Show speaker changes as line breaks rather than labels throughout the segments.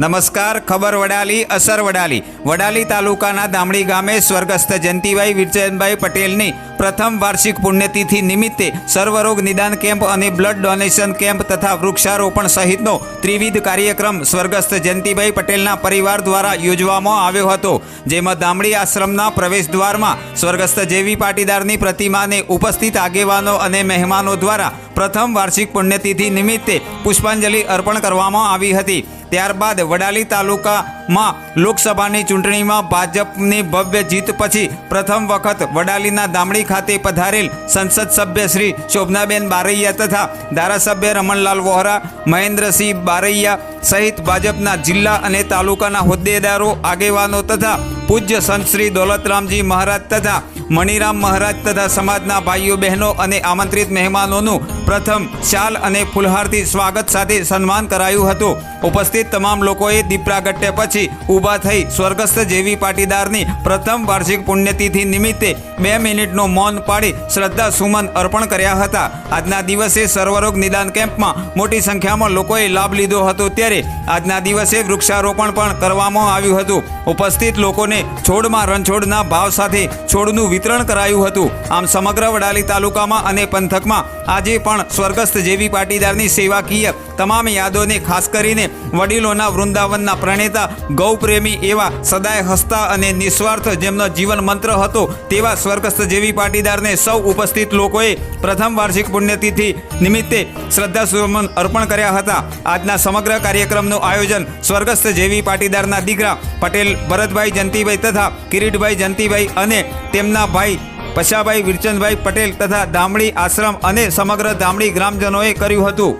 નમસ્કાર, ખબર વડાલી, અસર વડાલી. વડાલી તાલુકાના દામડી ગામે સ્વર્ગસ્થ જયંતિભાઈ વિરચનભાઈ પટેલની પ્રથમ વાર્ષિક પુણ્યતિથિ નિમિત્તે સર્વરોગ નિદાન કેમ્પ અને બ્લડ ડોનેશન કેમ્પ તથા વૃક્ષારોપણ સહિતનો ત્રિવિધ કાર્યક્રમ સ્વર્ગસ્થ જયંતિભાઈ પટેલના પરિવાર દ્વારા યોજવામાં આવ્યો હતો, જેમાં દામડી આશ્રમના પ્રવેશ દ્વારમાં સ્વર્ગસ્થ જેવી પાટીદારની પ્રતિમાને ઉપસ્થિત આગેવાનો અને મહેમાનો દ્વારા પ્રથમ વાર્ષિક પુણ્યતિથિ નિમિત્તે પુષ્પાંજલિ અર્પણ કરવામાં આવી હતી. ત્યારબાદ વડાલી તાલુકામાં લોકસભાની ચૂંટણીમાં ભાજપની ભવ્ય જીત પછી પ્રથમ વખત વડાલીના દામડી ખાતે પધારેલ સંસદ સભ્ય શ્રી શોભનાબેન બારૈયા તથા ધારાસભ્ય રમણલાલ વોહરા, મહેન્દ્રસિંહ બારૈયા સહિત ભાજપના જિલ્લા અને તાલુકાના હોદ્દેદારો, આગેવાનો તથા પૂજ્ય સંત દોલતરામજી મહારાજ તથા મણિરામ મહારાજ તથા સમાજના ભાઈઓ, બહેનો અને આમંત્રિત મહેમાનોનું પ્રથમ શાલ અને ફુલહારથી સ્વાગત સાથે સન્માન કરાયું હતું. ઉપસ્થિત તમામ લોકોએ દીપ પ્રાગટ્ય પછી ઊભા થઈ સ્વર્ગસ્થ જેવી પાટીદારની પ્રથમ વાર્ષિક પુણ્યતિથિ નિમિત્તે બે મિનિટનો મૌન પાડી શ્રદ્ધા સુમન અર્પણ કર્યા હતા. આજના દિવસે સર્વરોગ નિદાન કેમ્પમાં મોટી સંખ્યામાં લોકોએ લાભ લીધો હતો ત્યારે આજના દિવસે વૃક્ષારોપણ પણ કરવામાં આવ્યું હતું. ઉપસ્થિત લોકોને છોડમાં રણછોડના ભાવ સાથે છોડનું વિતરણ કરાયું હતું. આમ સમગ્ર વડાલી તાલુકામાં અને પંથકમાં આજે પણ સ્વર્ગસ્થ જેવી પાટીદારની સેવાકીય તમામ યાદોને ખાસ કરીને વડીલોના વૃંદાવનના પ્રણેતા, ગૌપ્રેમી એવા સદાય હસતા અને નિસ્વાર્થ જેમનો જીવન મંત્ર હતો તેવા સ્વર્ગસ્થ જેવી પાટીદારને સૌ ઉપસ્થિત લોકોએ પ્રથમ વાર્ષિક પુણ્યતિથિ નિમિત્તે શ્રદ્ધાસુમન અર્પણ કર્યા હતા. આજના સમગ્ર કાર્યક્રમનું આયોજન સ્વર્ગસ્થ જેવી પાટીદારના દીકરા પટેલ, ભરતભાઈ જંતીભાઈ તથા કિરીટભાઈ જંતીભાઈ અને તેમના ભાઈ પશાભાઈ વિરચંદભાઈ પટેલ તથા દામડી આશ્રમ અને સમગ્ર દામડી ગ્રામજનોએ કર્યું હતું.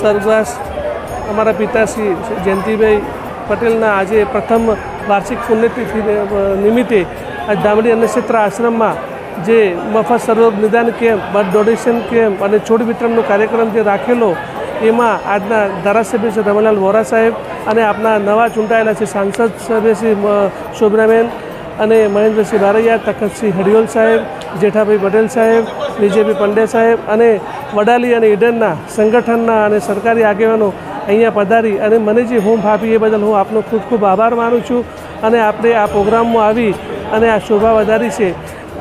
સ્વર્ગવાસ અમારા પિતાશ્રી જયંતિભાઈ પટેલના આજે પ્રથમ વાર્ષિક પુણ્યતિથિ નિમિત્તે આ દામડી અન્નક્ષેત્ર આશ્રમમાં જે મફત સર્વ નિદાન કેમ્પ બ્લડ ડોનેશન કેમ્પ અને છોડ વિતરણનો કાર્યક્રમ જે રાખેલો, એમાં આજના ધારાસભ્ય શ્રી રમણલાલ વોરા સાહેબ અને આપના નવા ચૂંટાયેલા છે સાંસદ સભ્ય શ્રી શોભનાબેન અને મહેન્દ્રસિંહ બારૈયા તખતસિંહ હડિયોલ સાહેબ, જેઠાભાઈ પટેલ સાહેબ વિજયભાઈ પંડે સાહેબ અને વડાલી અને ઈડનના સંગઠનના અને સરકારી આગેવાનો અહીંયા પધારી. અને મને જે હું આપી એ બદલ હું આપનો ખૂબ ખૂબ આભાર માનું છું. અને આપણે આ પ્રોગ્રામમાં આવી અને આ શોભા વધારી છે.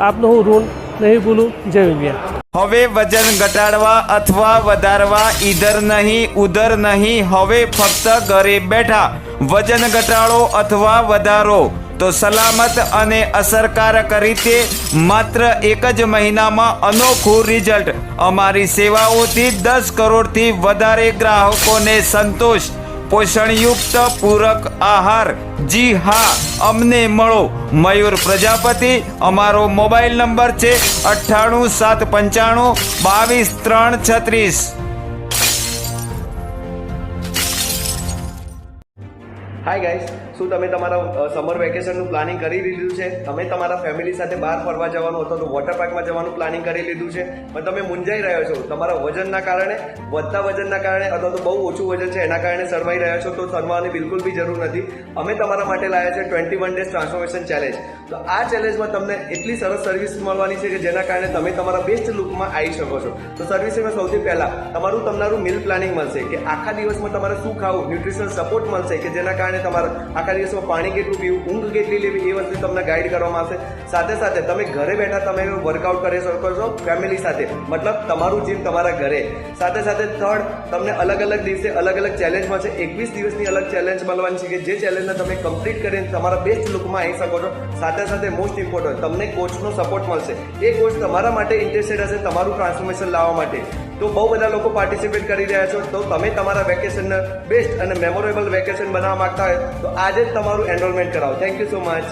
આપનો હું ઋણ નહીં ભૂલું. જય વિજયા
હવે વજન ઘટાડવા અથવા વધારવા ઈધર નહીં, ઉધર નહીં, હવે ફક્ત ઘરે બેઠા. વજન ઘટાડો અથવા વધારો. તો સલામત અને અસરકારક રીતે માત્ર એક જ મહિનામાં અનોખું રિઝલ્ટ અમારી સેવાઓથી દસ કરોડથી વધારે ગ્રાહકોને સંતોષ. પોષણયુક્ત પૂરક આહાર. જી હા, અમને મળો. મયુર પ્રજાપતિ, અમારો મોબાઈલ નંબર છે અઠ્ઠાણું સાત પંચાણું બાવીસ ત્રણ છત્રીસ.
હાય ગાઈસ શું તમે તમારા સમર વેકેશનનું પ્લાનિંગ કરી લીધું છે? તમે તમારા ફેમિલી સાથે બહાર ફરવા જવાનું અથવા તો વોટર પાર્કમાં જવાનું પ્લાનિંગ કરી લીધું છે. પણ તમે મૂંઝાઈ રહ્યો છો. તમારા વજનના કારણે, વધતા વજનના કારણે અથવા તો બહુ ઓછું વજન છે, એના કારણે સર્વાઈ રહ્યા છો, તો સર્વવાની બિલકુલ બી જરૂર નથી. અમે તમારા માટે લાવ્યા છે twenty one days transformation challenge તો આ ચેલેન્જમાં તમને એટલી સરસ સર્વિસ મળવાની છે કે જેના કારણે તમે તમારા બેસ્ટ લુકમાં આવી શકો છો. તો સર્વિસમાં સૌથી પહેલાં તમારું તમારું મિલ પ્લાનિંગ મળશે કે આખા દિવસમાં તમારે શું ખાવું ન્યુટ્રિશનલ સપોર્ટ મળશે કે જેના કારણે તમારે આખા દિવસમાં પાણી કેટલું પીવું, ઊંઘ કેટલી લેવી, એ વસ્તુ તમને ગાઈડ કરવામાં આવશે. સાથે સાથે તમે ઘરે બેઠા તમે વર્કઆઉટ કરી શકો છો ફેમિલી સાથે. મતલબ તમારું જીમ તમારા ઘરે. સાથે સાથે થર્ડ તમને અલગ અલગ દિવસે અલગ અલગ ચેલેન્જ મળશે. એકવીસ દિવસની અલગ ચેલેન્જ મળવાની છે કે જે ચેલેન્જને તમે કમ્પ્લીટ કરીને તમારા બેસ્ટ લુકમાં આવી શકો છો. સાથે સાથે મોસ્ટ ઇમ્પોર્ટન્ટ તમને કોચનો સપોર્ટ મળશે. એ કોચ તમારા માટે ઇન્ટરેસ્ટેડ હશે, તમારું ટ્રાન્સફોર્મેશન લાવવા માટે. તો બહુ બધા લોકો પાર્ટિસિપેટ કરી રહ્યા છો. તો તમે તમારા વેકેશનને બેસ્ટ અને મેમોરેબલ વેકેશન બનાવવા માંગતા હોય, તો આજે જ તમારું એનરોલમેન્ટ કરાવો. Thank you so much